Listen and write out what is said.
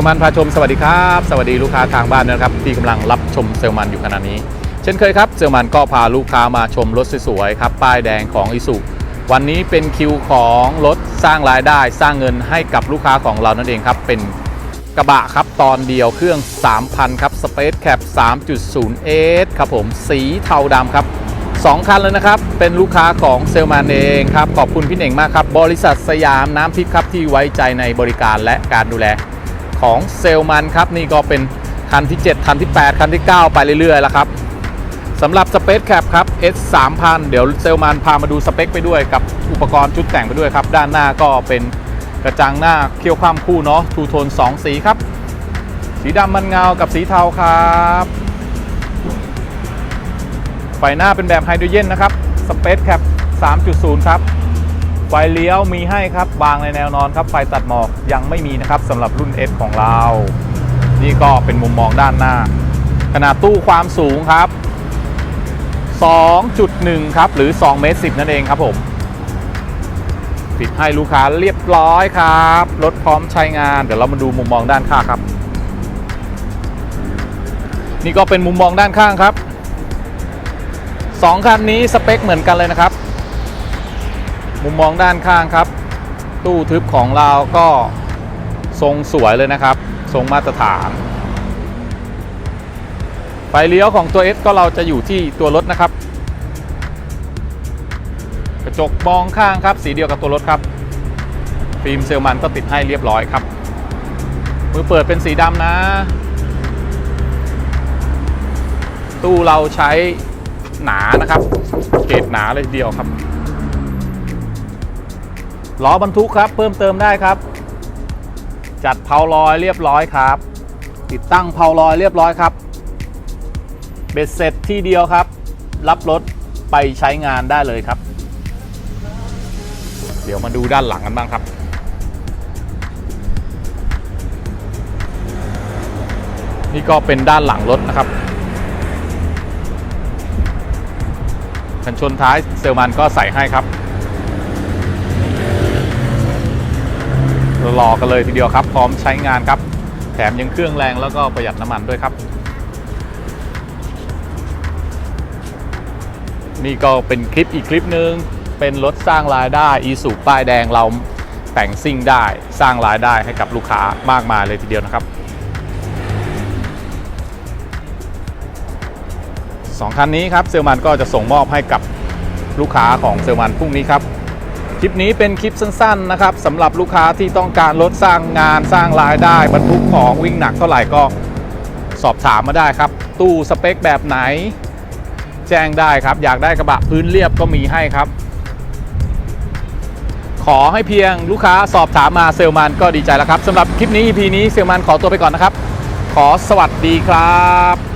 ลมันพาชมสวัสดีครับ สวัสดีลูกค้าทางบ้านนะครับที่กำลังรับชมเซลมันอยู่ขณะนี้ เช่นเคยครับเซลมันก็พาลูกค้ามาชมรถสวยๆครับป้ายแดงของอิสุวันนี้เป็นคิวของรถสร้างรายได้สร้างเงินให้กับลูกค้าของเรานั่นเองครับ เป็นกระบะครับตอนเดียวเครื่อง 3,000 ครับ Space Cap 3.0S ครับผมสีเทาดำครับสองคันเลยนะครับ เป็นลูกค้าของเซลแมนเองครับ ขอบคุณพี่เน่งมากครับ บริษัทสยามน้ำทิพย์ครับที่ไว้ใจในบริการและการดูแล ของเซลแมนครับนี่ก็เป็นคันที่ 7 คันที่ 8 คันที่ 9 ไปเรื่อยๆแล้วครับสำหรับ Space Cap ครับ S 3 0 0 0เดี๋ยวเซลแมนพามาดูสเปคไปด้วยกับอุปกรณ์ชุดแต่งไปด้วยครับ ด้านหน้าก็เป็นกระจังหน้าเคี่ยวข้ามคู่เนาะทูโทน 2 สีครับ สีดำมันเงากับสีเทาครับไฟหน้าเป็นแบบไฮโดรเจนนะครับ Space Cap 3.0 ครับ ไฟเลี้ยวมีให้ครับวางในแนวนอนครับไฟตัดหมอกยังไม่มีนะครับสำหรับรุ่น S ของเรา นี่ก็เป็นมุมมองด้านหน้า ขนาดตู้ความสูงครับ 2.1 ครับ หรือ2เมตร10 นั่นเองครับผมปิดให้ลูกค้าเรียบร้อยครับรถพร้อมใช้งาน เดี๋ยวเรามาดูมุมมองด้านข้างครับ นี่ก็เป็นมุมมองด้านข้างครับสองคันนี้สเปคเหมือนกันเลยนะครับ มุมมองด้านข้างครับ ตู้ทึบของเราก็ทรงสวยเลยนะครับ ทรงมาตรฐานไฟเลี้ยวของตัว S ก็เราจะอยู่ที่ตัวรถนะครับ กระจกมองข้างครับ สีเดียวกับตัวรถครับ ฟิล์มเซลมันก็ติดให้เรียบร้อยครับ มือเปิดเป็นสีดำนะ ตู้เราใช้หนานะครับ เกรดหนาเลยทีเดียวครับ ล้อบรรทุกครับ เพิ่มเติมได้ครับ จัดเพาลอยเรียบร้อยครับ ติดตั้งเพาลอยเรียบร้อยครับ เบ็ดเสร็จที่เดียวครับ รับรถไปใช้งานได้เลยครับ เดี๋ยวมาดูด้านหลังกันบ้างครับนี่ก็เป็นด้านหลังรถนะครับกันชนท้ายเซลมันก็ใส่ให้ครับ รอกันเลยทีเดียวครับ พร้อมใช้งานครับ แถมยังเครื่องแรงแล้วก็ประหยัดน้ำมันด้วยครับ นี่ก็เป็นคลิปอีกคลิปหนึ่งเป็นรถสร้างรายได้อีสุป้ายแดงเราแต่งซิ่งได้สร้างรายได้ให้กับลูกค้ามากมายเลยทีเดียวนะครับสองคันนี้ครับเซลมันก็จะส่งมอบให้กับลูกค้าของเซลมันพรุ่งนี้ครับ คลิปนี้เป็นคลิปสั้นๆนะครับสำหรับลูกค้าที่ต้องการรถสร้างงานสร้างรายได้บรรทุกของวิ่งหนักเท่าไหร่ก็สอบถามมาได้ครับ ตู้สเปคแบบไหน แจ้งได้ครับ อยากได้กระบะพื้นเรียบก็มีให้ครับ ขอให้เพียงลูกค้าสอบถามมาเซลมันก็ดีใจแล้วครับสำหรับคลิปนี้ EP นี้เซลมันขอตัวไปก่อนนะครับ ขอสวัสดีครับ